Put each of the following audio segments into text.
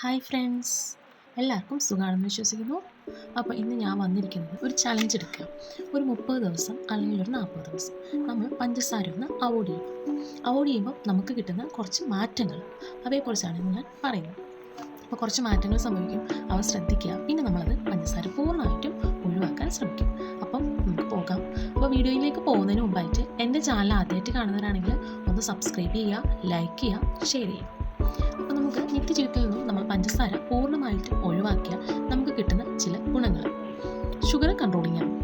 Hi friends എല്ലാവർക്കും സുഖമാണെന്ന് വിശ്വസിക്കുന്നു. അപ്പോൾ ഇന്ന് ഞാൻ വന്നിരിക്കുന്നത് ഒരു ചലഞ്ച് എടുക്കുക ഒരു മുപ്പത് ദിവസം അല്ലെങ്കിൽ ഒരു നാൽപ്പത് ദിവസം നമ്മൾ പഞ്ചസാര ഒന്ന് അവോയ്ഡ് ചെയ്യും. അവോയ്ഡ് ചെയ്യുമ്പോൾ നമുക്ക് കിട്ടുന്ന കുറച്ച് മാറ്റങ്ങൾ. അവയെക്കുറിച്ചാണ് ഞാൻ പറയുന്നത്. അപ്പോൾ കുറച്ച് മാറ്റങ്ങൾ സംഭവിക്കും. അവ ശ്രദ്ധിക്കുക. പിന്നെ നമ്മളത് പഞ്ചസാര പൂർണമായിട്ടും ഒഴിവാക്കാൻ ശ്രമിക്കും. അപ്പം നമുക്ക് പോകാം. അപ്പോൾ വീഡിയോയിലേക്ക് പോകുന്നതിന് മുമ്പായിട്ട് എന്റെ ചാനൽ ആദ്യമായിട്ട് കാണുന്നവരാണെങ്കിൽ ഒന്ന് സബ്സ്ക്രൈബ് ചെയ്യുക ലൈക്ക് ചെയ്യുക ഷെയർ ചെയ്യുക. അപ്പോൾ നമുക്ക് നിത്യജീവിതത്തിൽ നിന്നും നമ്മൾ പഞ്ചസാര പൂർണമായിട്ട് ഒഴിവാക്കിയാൽ നമുക്ക് കിട്ടുന്ന ചില ഗുണങ്ങൾ. ഷുഗർ കൺട്രോളിംഗ് ആണ്.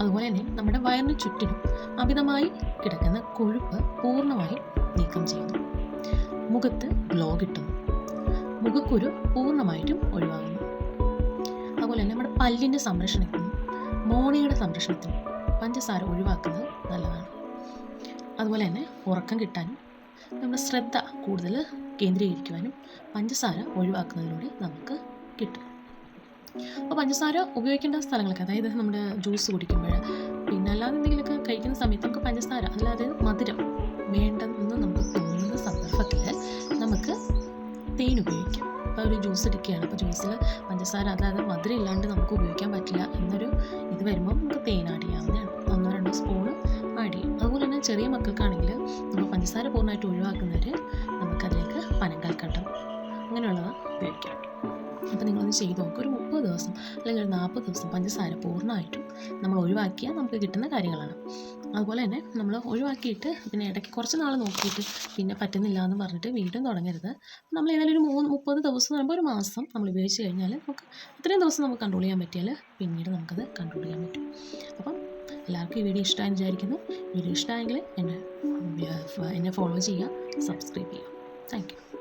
അതുപോലെ തന്നെ നമ്മുടെ വയറിന് ചുറ്റിനും അമിതമായി കിടക്കുന്ന കൊഴുപ്പ് പൂർണമായും നീക്കം ചെയ്യുന്നു. മുഖത്ത് ഗ്ലോ കിട്ടുന്നു. മുഖക്കുരു പൂർണമായിട്ടും ഒഴിവാകുന്നു. അതുപോലെ തന്നെ നമ്മുടെ പല്ലിന്റെ സംരക്ഷണത്തിനും മോണയുടെ സംരക്ഷണത്തിനും പഞ്ചസാര ഒഴിവാക്കുന്നത് നല്ലതാണ്. അതുപോലെ തന്നെ ഉറക്കം കിട്ടാനും നമ്മുടെ ശ്രദ്ധ കൂടുതൽ കേന്ദ്രീകരിക്കുവാനും പഞ്ചസാര ഒഴിവാക്കുന്നതിലൂടെ നമുക്ക് കിട്ടും. അപ്പോൾ പഞ്ചസാര ഉപയോഗിക്കേണ്ട സ്ഥലങ്ങളൊക്കെ അതായത് നമ്മുടെ ജ്യൂസ് കുടിക്കുമ്പോൾ പിന്നെ അല്ലാതെ എന്തെങ്കിലുമൊക്കെ കഴിക്കുന്ന സമയത്ത് നമുക്ക് പഞ്ചസാര അല്ലാതെ മധുരം വേണ്ടെന്ന് നമുക്ക് തോന്നുന്ന സന്ദർഭത്തിൽ നമുക്ക് തേൻ ഉപയോഗിക്കാം. ഇപ്പോൾ ഒരു ജ്യൂസ് എടുക്കുകയാണ് അപ്പോൾ ജ്യൂസിൽ പഞ്ചസാര അതായത് മധുരം ഇല്ലാണ്ട് നമുക്ക് ഉപയോഗിക്കാൻ പറ്റില്ല എന്നൊരു ഇത് വരുമ്പോൾ നമുക്ക് തേൻ ആഡ് ചെയ്യാവുന്നതാണ്. ഒന്നോ രണ്ടോ സ്പൂണ് തന്നെ ചെറിയ മക്കൾക്കാണെങ്കിൽ നമ്മൾ പഞ്ചസാര പൂർണമായിട്ട് ഒഴിവാക്കുന്നവർ നമുക്കതിലേക്ക് പനങ്കൽക്കട്ടം അങ്ങനെയുള്ളവ ഉപയോഗിക്കാം. അപ്പോൾ നിങ്ങളൊന്ന് ചെയ്ത് നോക്കുക ഒരു മുപ്പത് ദിവസം അല്ലെങ്കിൽ ഒരു നാൽപ്പത് ദിവസം പഞ്ചസാര പൂർണമായിട്ടും നമ്മൾ ഒഴിവാക്കിയാൽ നമുക്ക് കിട്ടുന്ന കാര്യങ്ങളാണ്. അതുപോലെ തന്നെ നമ്മൾ ഒഴിവാക്കിയിട്ട് പിന്നെ ഇടയ്ക്ക് കുറച്ച് നാൾ നോക്കിയിട്ട് പിന്നെ പറ്റുന്നില്ല എന്ന് പറഞ്ഞിട്ട് വീണ്ടും തുടങ്ങരുത്. നമ്മൾ ഏതായാലും ഒരു മൂന്ന് മുപ്പത് ദിവസം എന്ന് പറയുമ്പോൾ ഒരു മാസം നമ്മൾ ഉപയോഗിച്ച് കഴിഞ്ഞാൽ നമുക്ക് ഇത്രയും ദിവസം നമുക്ക് കൺട്രോൾ ചെയ്യാൻ പറ്റിയാൽ പിന്നീട് നമുക്കത് കൺട്രോൾ ചെയ്യാൻ പറ്റും. അപ്പം എല്ലാവർക്കും ഈ വീഡിയോ ഇഷ്ടമായി വിചാരിക്കുന്നു. വീഡിയോ ഇഷ്ടമായെങ്കിൽ എന്നെ എന്നെ ഫോളോ ചെയ്യുക സബ്സ്ക്രൈബ് ചെയ്യുക. Thank you